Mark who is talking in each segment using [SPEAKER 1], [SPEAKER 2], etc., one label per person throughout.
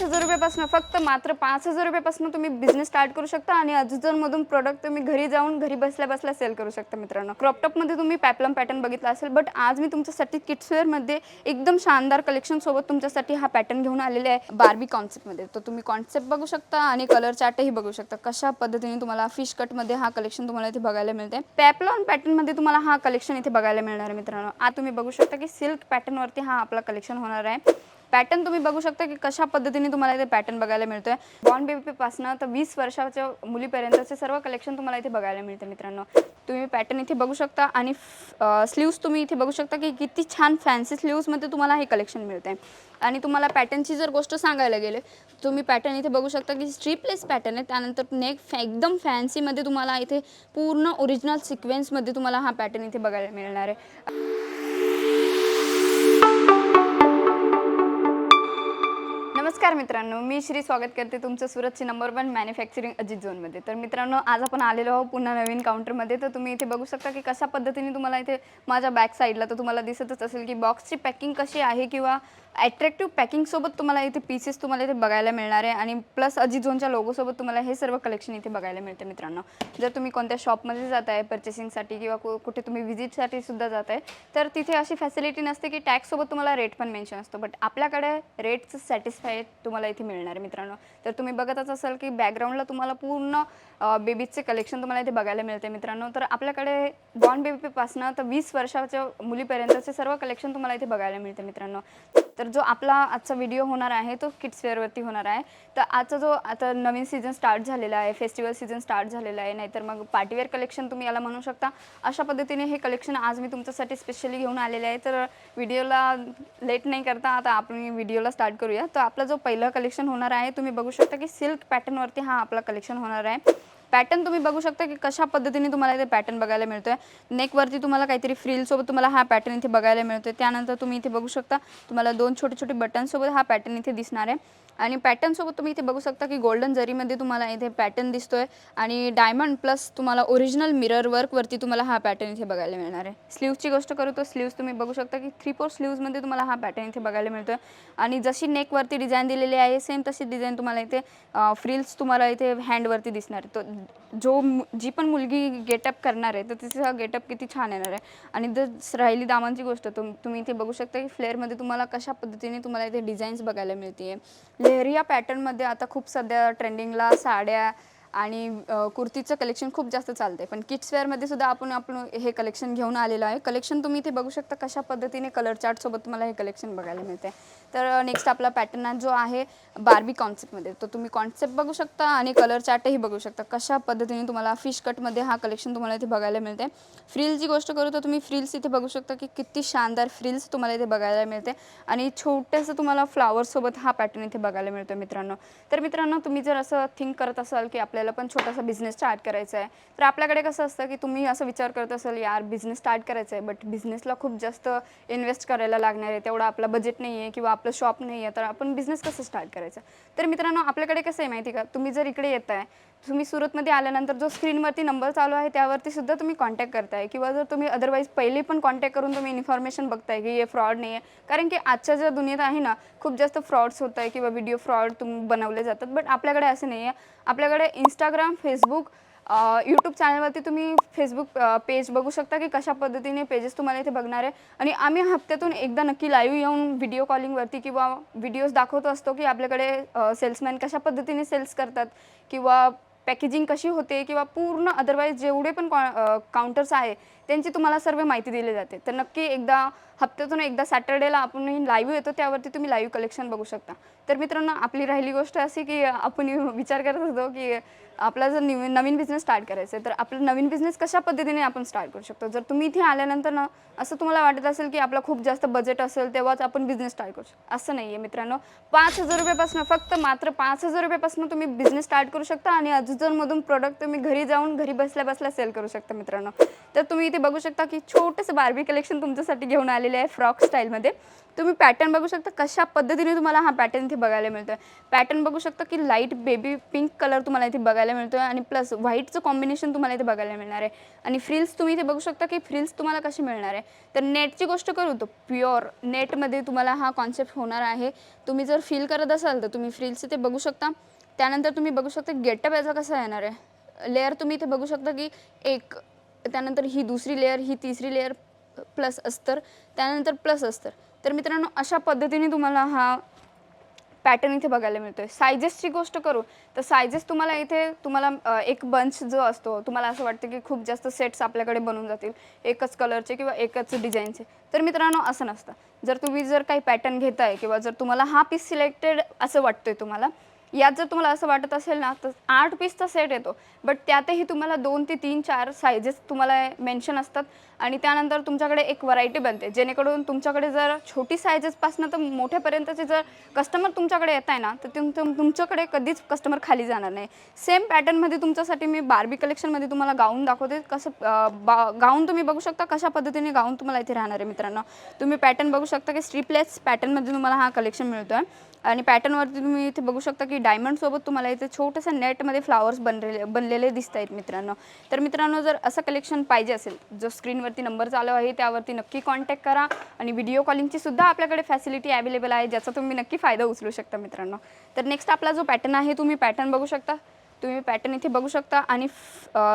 [SPEAKER 1] पाच हजार रुपयापासून फक्त मात्र पाच हजार रुपयापासून तुम्ही बिझनेस स्टार्ट करू शकता आणि अमेझॉनमधून प्रोडक्ट तुम्ही घरी जाऊन घरी बसल्या बसल्या सेल करू शकता मित्रांनो. क्रॉपटॉपमध्ये तुम्ही पॅपलम पॅटर्न बघितला असेल बट आज मी तुमच्यासाठी किड्सवेअरमध्ये एकदम शानदार कलेक्शन सोबत तुमच्यासाठी हा पॅटर्न घेऊन आलेले आहे बार्बी कॉन्सेप्टमध्ये तर तुम्ही कॉन्सेप्ट बघू शकता आणि कलर चार्टही बघू शकता. कशा पद्धतीने तुम्हाला फिश कटमध्ये हा कलेक्शन तुम्हाला इथे बघायला मिळते. पॅपलॉन पॅटर्नमध्ये तुम्हाला हा कलेक्शन इथे बघायला मिळणार आहे मित्रांनो. आता तुम्ही बघू शकता की सिल्क पॅटर्नवरती हा आपला कलेक्शन होणार आहे. पॅटर्न तुम्ही बघू शकता की कशा पद्धतीने तुम्हाला इथे पॅटर्न बघायला मिळतोय. बॉर्न बेबीपासनं तर वीस वर्षाच्या मुलीपर्यंतचे सर्व कलेक्शन तुम्हाला इथे बघायला मिळते मित्रांनो. तुम्ही पॅटर्न इथे बघू शकता आणि स्लीव्स तुम्ही इथे बघू शकता की किती छान फॅन्सी स्लीव्समध्ये तुम्हाला हे कलेक्शन मिळते आणि तुम्हाला पॅटर्नची जर गोष्ट सांगायला गेले तुम्ही पॅटर्न इथे बघू शकता की स्ट्रीपलेस पॅटर्न आहे. त्यानंतर नेक फॅ एकदम फॅन्सीमध्ये तुम्हाला इथे पूर्ण ओरिजिनल सिक्वेन्समध्ये तुम्हाला हा पॅटर्न इथे बघायला मिळणार आहे. नमस्कार मित्रांनो मी श्री स्वागत करते तुमचं सुरतची नंबर वन मॅन्युफॅक्चरिंग अजित झोनमध्ये तर मित्रांनो आज आपण आलेलो आहोत पुन्हा नवीन काउंटरमध्ये तर तुम्ही इथे बघू शकता की कशा पद्धतीने तुम्हाला इथे माझ्या बॅक साईडला तर तुम्हाला दिसतच असेल की बॉक्सची पॅकिंग कशी आहे किंवा ॲट्रॅक्टिव्ह पॅकिंगसोबत तुम्हाला इथे पीसेस तुम्हाला इथे बघायला मिळणार आहे. आणि प्लस अजित झोनच्या लोगोसोबत तुम्हाला हे सर्व कलेक्शन इथे बघायला मिळते मित्रांनो. जर तुम्ही कोणत्या शॉपमध्ये जात आहे पर्चेसिंगसाठी किंवा कु- कुठे तुम्ही व्हिजिटसाठी सुद्धा जात आहे तर तिथे अशी फॅसिलिटी नसते की टॅक्ससोबत तुम्हाला रेट पण मेन्शन असतो. बट आपल्याकडे रेटचं सॅटिस्फाईड तुम्हाला इथे मिळणार आहे मित्रांनो. तर तुम्ही बघतच असाल की बॅकग्राऊंडला तुम्हाला पूर्ण बेबीजचे कलेक्शन तुम्हाला इथे बघायला मिळते मित्रांनो. तर आपल्याकडे बॉर्न बेबीपासनं तर वीस वर्षाच्या मुलीपर्यंतचे सर्व कलेक्शन तुम्हाला इथे बघायला मिळते मित्रांनो. तर जो आपला आजचा व्हिडिओ होणार आहे तो किड्सवेअरवरती होणार आहे. तर आजचा जो आता नवीन सीझन स्टार्ट झालेला आहे फेस्टिवल सीझन स्टार्ट झालेला आहे नाहीतर मग पार्टीवेअर कलेक्शन तुम्ही याला म्हणू शकता. अशा पद्धतीने हे कलेक्शन आज मी तुमच्यासाठी स्पेशली घेऊन आलेले आहे. तर व्हिडिओला लेट नाही करता आता आपण व्हिडिओला स्टार्ट करूया. तर आपला जो पहिलं कलेक्शन होणार आहे तुम्ही बघू शकता की सिल्क पॅटर्नवरती हा आपला कलेक्शन होणार आहे. पॅटर्न तुम्ही बघू शकता की कशा पद्धतीने तुम्हाला इथे पॅटर्न बघायला मिळतोय. नेकवरती तुम्हाला काहीतरी फ्रिलसोबत तुम्हाला हा पॅटर्न इथे बघायला मिळतोय. त्यानंतर तुम्ही इथे बघू शकता तुम्हाला दोन छोटे छोटे बटनसोबत हा पॅटर्न इथे दिसणार आहे. आणि पॅटर्नसोबत तुम्ही इथे बघू शकता की गोल्डन जरीमध्ये तुम्हाला इथे पॅटर्न दिसतोय आणि डायमंड प्लस तुम्हाला ओरिजिनल मिरर वर्कवरती तुम्हाला हा पॅटर्न इथे बघायला मिळणार आहे. स्लीवची गोष्ट करू तर स्लीव्स तुम्ही बघू शकता की थ्री फोर स्लीव्समध्ये तुम्हाला हा पॅटर्न इथे बघायला मिळतोय. आणि जशी नेकवरती डिझाईन दिलेली आहे सेम तशी डिझाईन तुम्हाला इथे फ्रिल्स तुम्हाला इथे हँडवरती दिसणार आहे. तो जो जी पण मुलगी गेटअप करणार आहे तर तिचा गेटअप किती छान येणार आहे. आणि जर राहिली दामांची गोष्ट तुम तुम्ही इथे बघू शकता की फ्लेअरमध्ये तुम्हाला कशा पद्धतीने तुम्हाला इथे डिझाईन्स बघायला मिळते लेहरिया पॅटर्नमध्ये आता खूप सध्या ट्रेंडिंगला साड्या आणि कुर्तीचं कलेक्शन खूप जास्त चालतंय. पण किड्स वेअरमध्ये सुद्धा आपण आपण हे कलेक्शन घेऊन आलेलं आहे. कलेक्शन तुम्ही इथे बघू शकता कशा पद्धतीने कलर चार्टसोबत तुम्हाला हे कलेक्शन बघायला मिळते तर नेक्स्ट आपला पॅटर्न जो आहे बार्बी कॉन्सेप्टमध्ये तो तुम्ही कॉन्सेप्ट बघू शकता आणि कलर चार्टही बघू शकता. कशा पद्धतीने तुम्हाला फिश कटमध्ये हा कलेक्शन तुम्हाला इथे बघायला मिळते. फ्रिलची गोष्ट करू तर तुम्ही फ्रिल्स इथे बघू शकता की किती शानदार फ्रिल्स तुम्हाला इथे बघायला मिळते. आणि छोटंसं तुम्हाला फ्लावर्ससोबत हा पॅटर्न इथे बघायला मिळतो मित्रांनो. तर मित्रांनो तुम्ही जर असं थिंक करत असाल की आपल्याला पण छोटासा बिझनेस स्टार्ट करायचा आहे तर आपल्याकडे कसं असतं की तुम्ही असं विचार करत असाल यार बिझनेस स्टार्ट करायचा आहे बट बिझनेसला खूप जास्त इन्व्हेस्ट करायला लागणार आहे तेवढा आपला बजेट नाही आहे किंवा आपलं शॉप नाही आहे तर आपण बिझनेस कसं स्टार्ट करायचं? तर मित्रांनो आपल्याकडे कसं आहे माहिती का? तुम्ही जर इकडे येत आहे तुम्ही सुरतमध्ये आल्यानंतर जो स्क्रीनवरती नंबर चालू आहे त्यावरती सुद्धा तुम्ही कॉन्टॅक्ट करताय. किंवा जर तुम्ही अदरवाईज पहिले पण कॉन्टॅक्ट करून तुम्ही इन्फॉर्मेशन बघताय की हे फ्रॉड नाही आहे कारण की आजच्या ज्या दुनियेत आहे ना खूप जास्त फ्रॉड्स होत आहे किंवा व्हिडिओ फ्रॉड तुम बनवले जातात. बट आपल्याकडे असं नाही आहे आपल्याकडे इंस्टाग्राम फेसबुक यूट्यूब चॅनलवरती तुम्ही फेसबुक पेज बघू शकता की कशा पद्धतीने पेजेस तुम्हाला इथे बघणार आहे. आणि आम्ही हप्त्यातून एकदा नक्की लाईव्ह येऊन व्हिडिओ कॉलिंगवरती किंवा व्हिडिओज दाखवत असतो की आपल्याकडे सेल्समॅन कशा पद्धतीने सेल्स करतात किंवा पॅकेजिंग कशी होते किंवा पूर्ण अदरवाईज जेवढे पण काउंटर्स आहे त्यांची तुम्हाला सर्व माहिती दिली जाते. तर नक्की एकदा हप्त्यातून एकदा सॅटर्डेला आपण लाईव्ह येतो त्यावरती तुम्ही लाईव्ह कलेक्शन बघू शकता. तर मित्रांनो आपली राहिली गोष्ट अशी की आपण विचार करत असतो की आपला जर निव नवीन बिझनेस स्टार्ट करायचा आहे तर आपलं नवीन बिझनेस कशा पद्धतीने आपण स्टार्ट करू शकतो? जर तुम्ही इथे आल्यानंतर ना असं तुम्हाला वाटत असेल की आपला खूप जास्त बजेट असेल तेव्हाच आपण बिझनेस स्टार्ट करू शकतो. असं नाही आहे मित्रांनो. पाच हजार रुपयापासून फक्त मात्र पाच हजार रुपयापासून तुम्ही बिझनेस स्टार्ट करू शकता आणि अजून अमेझॉनमधून प्रोडक्ट तुम्ही घरी जाऊन घरी बसल्या बसल्या सेल करू शकता मित्रांनो. तर तुम्ही इथे बघू शकता की छोटंसं बार्बी कलेक्शन तुमच्यासाठी घेऊन आलेले आहे फ्रॉक स्टाईलमध्ये तुम्ही पॅटर्न बघू शकता कशा पद्धतीने तुम्हाला हा पॅटर्न इथे बघायला मिळतोय. पॅटर्न बघू शकता की लाइट बेबी पिंक कलर तुम्हाला इथे बघायला मिळतोय आणि प्लस व्हाईटचं कॉम्बिनेशन तुम्हाला इथे बघायला मिळणार आहे. आणि फ्रिल्स तुम्ही इथे बघू शकता की फ्रिल्स तुम्हाला कशी मिळणार आहे. तर नेटची गोष्ट करू तर प्युअर नेटमध्ये तुम्हाला हा कॉन्सेप्ट होणार आहे. तुम्ही जर फील करत असाल तर तुम्ही फ्रिल्स इथे बघू शकता. त्यानंतर तुम्ही बघू शकता गेटअप याचा कसा येणार आहे. लेअर तुम्ही इथे बघू शकता की एक त्यानंतर ही दुसरी लेअर ही तिसरी लेअर प्लस अस्तर त्यानंतर प्लस अस्तर. तर मित्रांनो अशा पद्धतीने तुम्हाला हा पॅटर्न इथे बघायला मिळतोय. सायजेसची गोष्ट करू तर सायजेस तुम्हाला इथे तुम्हाला एक बंच जो असतो तुम्हाला असं वाटतं की खूप जास्त सेट्स आपल्याकडे बनून जातील एकच कलरचे किंवा एकच डिझाईनचे तर मित्रांनो असं नसतं. जर तुम्ही जर काही पॅटर्न घेताय किंवा जर तुम्हाला हा पीस सिलेक्टेड असं वाटतोय तुम्हाला यात जर तुम्हाला असं वाटत असेल ना तर आठ पीसचा सेट येतो. बट त्यातही तुम्हाला दोन ते तीन चार सायझेस तुम्हाला मेन्शन असतात. आणि त्यानंतर तुमच्याकडे एक व्हरायटी बनते. जेणेकरून तुमच्याकडे जर छोटी सायझेसपासनं तर मोठ्यापर्यंतचे जर कस्टमर तुमच्याकडे येत आहे ना तर तुम तुमच्याकडे कधीच कस्टमर खाली जाणार नाही. सेम पॅटर्नमध्ये तुमच्यासाठी मी बार्बी कलेक्शनमध्ये तुम्हाला गाऊन दाखवते. कसं बा गाऊन तुम्ही बघू शकता कशा पद्धतीने गाऊन तुम्हाला इथे राहणार आहे मित्रांनो. तुम्ही पॅटर्न बघू शकता की स्ट्रीपलेस पॅटर्नमध्ये तुम्हाला हा कलेक्शन मिळतो आहे आणि पॅटर्नवरती तुम्ही इथे बघू शकता की डायमंडसोबत तुम्हाला इथे छोटंसं नेटमध्ये फ्लावर्स बनलेले बनलेले दिसत आहेत मित्रांनो. तर मित्रांनो जर असं कलेक्शन पाहिजे असेल जो स्क्रीनवरती नंबर चालू आहे त्यावरती नक्की कॉन्टॅक्ट करा आणि व्हिडिओ कॉलिंगची सुद्धा आपल्याकडे फॅसिलिटी अवेलेबल आहे ज्याचा तुम्ही नक्की फायदा उचलू शकता मित्रांनो. तर नेक्स्ट आपला जो पॅटर्न आहे तुम्ही पॅटर्न बघू शकता. तुम्ही पॅटर्न इथे बघू शकता आणि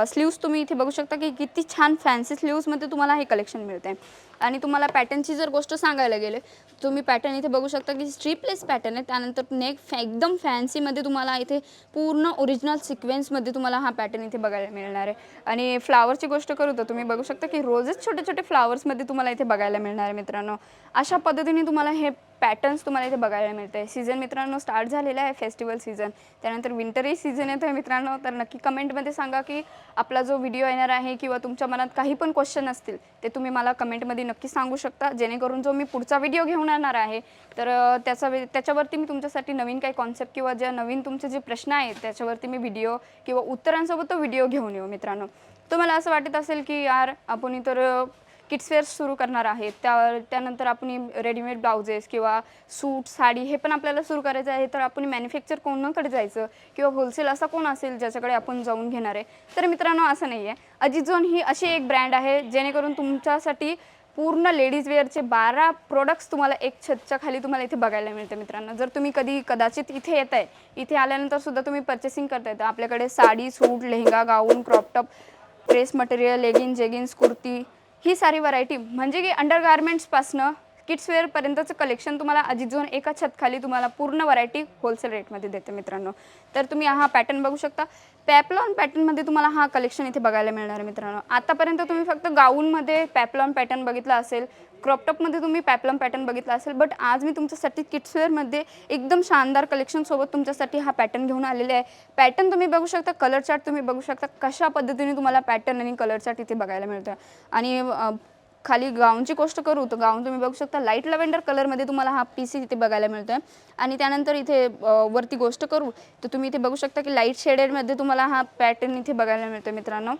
[SPEAKER 1] स्लीव्स तुम्ही इथे बघू शकता की किती छान फॅन्सी स्लीव्समध्ये तुम्हाला हे कलेक्शन मिळते आणि तुम्हाला पॅटर्नची जर गोष्ट सांगायला गेले तुम्ही पॅटर्न इथे बघू शकता की स्ट्रीपलेस पॅटर्न आहे. त्यानंतर नेक फॅ एकदम फॅन्सीमध्ये तुम्हाला इथे पूर्ण ओरिजिनल सिक्वेन्समध्ये तुम्हाला हा पॅटर्न इथे बघायला मिळणार आहे. आणि फ्लावरची गोष्ट करू तर तुम्ही बघू शकता की रोजेस छोटे छोटे फ्लावर्समध्ये तुम्हाला इथे बघायला मिळणार आहे मित्रांनो. अशा पद्धतीने तुम्हाला हे पॅटर्न्स तुम्हाला इथे बघायला मिळते आहे सीझन मित्रांनो स्टार्ट झालेला आहे फेस्टिवल सीझन त्यानंतर विंटरही सीझन येतो आहे मित्रांनो. तर नक्की कमेंटमध्ये सांगा की आपला जो व्हिडिओ येणार आहे किंवा तुमच्या मनात काही पण क्वेश्चन असतील ते तुम्ही मला कमेंटमध्ये नक्की सांगू शकता. जेणेकरून जो मी पुढचा व्हिडिओ घेऊन येणार आहे तर त्याचा वे- त्याच्यावरती मी तुमच्यासाठी नवीन काही कॉन्सेप्ट किंवा ज्या नवीन तुमचे जे प्रश्न आहेत त्याच्यावरती मी व्हिडिओ किंवा उत्तरांसोबत तो व्हिडिओ घेऊन येऊ मित्रांनो. तुम्हाला असं वाटत असेल की यार आपण इतर किड्सवेअर्स सुरू करणार आहेत. त्या त्यानंतर आपण रेडीमेड ब्लाउजेस किंवा सूट साडी हे पण आपल्याला सुरू करायचं आहे. तर आपण मॅन्युफॅक्चर कोणाकडे जायचं किंवा होलसेल असा कोण असेल ज्याच्याकडे आपण जाऊन घेणार आहे? तर मित्रांनो असं नाही आहे अजिझोन ही अशी एक ब्रँड आहे जेणेकरून तुमच्यासाठी पूर्ण लेडीज वेअरचे बारा प्रोडक्ट्स तुम्हाला एक छतच्या खाली तुम्हाला इथे बघायला मिळते मित्रांनो. जर तुम्ही कधी कदाचित इथे येत आहे इथे आल्यानंतर सुद्धा तुम्ही पर्चेसिंग करताय तर आपल्याकडे sari suit lehenga gown crop top dress material legging jeggings kurti ही सारी व्हरायटी म्हणजे की अंडरगार्मेंट्सपासनं किड्सवेअरपर्यंतचं कलेक्शन तुम्हाला अजिझोन एका छतखाली तुम्हाला पूर्ण व्हरायटी होलसेल रेटमध्ये देते मित्रांनो. तर तुम्ही हा पॅटर्न बघू शकता. पॅपलॉन पॅटर्नमध्ये तुम्हाला हा कलेक्शन इथे बघायला मिळणार आहे मित्रांनो. आतापर्यंत तुम्ही फक्त गाऊनमध्ये पॅपलॉन पॅटर्न बघितला असेल क्रॉपटॉपमध्ये तुम्ही पॅपलॉन पॅटर्न बघितला असेल बट आज मी तुमच्यासाठी किड्सवेअरमध्ये एकदम शानदार कलेक्शनसोबत तुमच्यासाठी हा पॅटर्न घेऊन आलेले आहे. पॅटर्न तुम्ही बघू शकता कलर चार्ट तुम्ही बघू शकता कशा पद्धतीने तुम्हाला पॅटर्न आणि कलर चार्ट इथे बघायला मिळतं आणि खाली गाऊनची गोष्ट करू तर गाऊन तुम्ही बघू शकता. लाइट लव्हेंडर कलरमध्ये तुम्हाला हा पीस इथे बघायला मिळतो आहे आणि त्यानंतर इथे वरती गोष्ट करू तर तुम्ही इथे बघू शकता की लाइट शेडेडमध्ये तुम्हाला हा पॅटर्न इथे बघायला मिळतो मित्रांनो.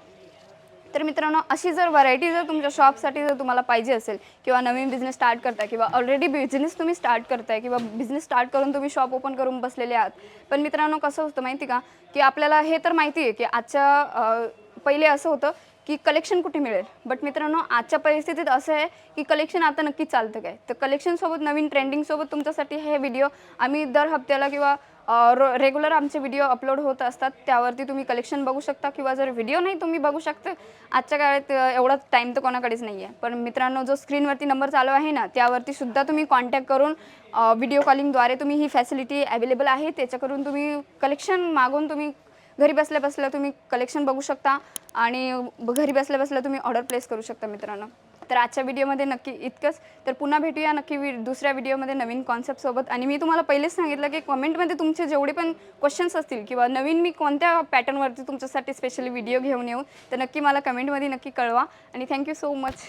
[SPEAKER 1] तर मित्रांनो अशी जर व्हरायटी जर तुमच्या शॉपसाठी जर तुम्हाला पाहिजे असेल किंवा नवीन बिझनेस स्टार्ट करताय किंवा ऑलरेडी बिझनेस तुम्ही स्टार्ट करताय किंवा बिझनेस स्टार्ट करून तुम्ही शॉप ओपन करून बसलेले आहात पण मित्रांनो कसं होतं माहिती का? की आपल्याला हे तर माहिती आहे की आजच्या पहिले असं होतं की कलेक्शन कुठे मिळेल? बट मित्रांनो आजच्या परिस्थितीत असं आहे की कलेक्शन आता नक्की चालतं काय? तर कलेक्शनसोबत नवीन ट्रेंडिंगसोबत तुमच्यासाठी हे व्हिडिओ आम्ही दर हप्त्याला किंवा रो रेग्युलर आमचे व्हिडिओ अपलोड होत असतात. त्यावरती तुम्ही कलेक्शन बघू शकता किंवा जर व्हिडिओ नाही तुम्ही बघू शकता आजच्या काळात एवढा टाईम तर कोणाकडेच नाही आहे पण मित्रांनो जो स्क्रीनवरती नंबर चालू आहे ना त्यावरती सुद्धा तुम्ही कॉन्टॅक्ट करून व्हिडिओ कॉलिंगद्वारे तुम्ही ही फॅसिलिटी अवेलेबल आहे. त्याच्याकडून तुम्ही कलेक्शन मागून तुम्ही घरी बसल्या बसल्या तुम्ही कलेक्शन बघू शकता आणि घरी बसल्या बसल्या तुम्ही ऑर्डर प्लेस करू शकता मित्रांनो. तर आजच्या व्हिडिओमध्ये नक्की इतकंच. तर पुन्हा भेटूया नक्की वि दुसऱ्या व्हिडिओमध्ये नवीन कॉन्सेप्टसोबत आणि मी तुम्हाला पहिलेच सांगितलं की कमेंटमध्ये तुमचे जेवढे पण क्वेश्चन्स असतील किंवा नवीन मी कोणत्या पॅटर्नवरती तुमच्यासाठी स्पेशली व्हिडिओ घेऊन येऊ तर नक्की मला कमेंटमध्ये नक्की कळवा. आणि थँक्यू सो मच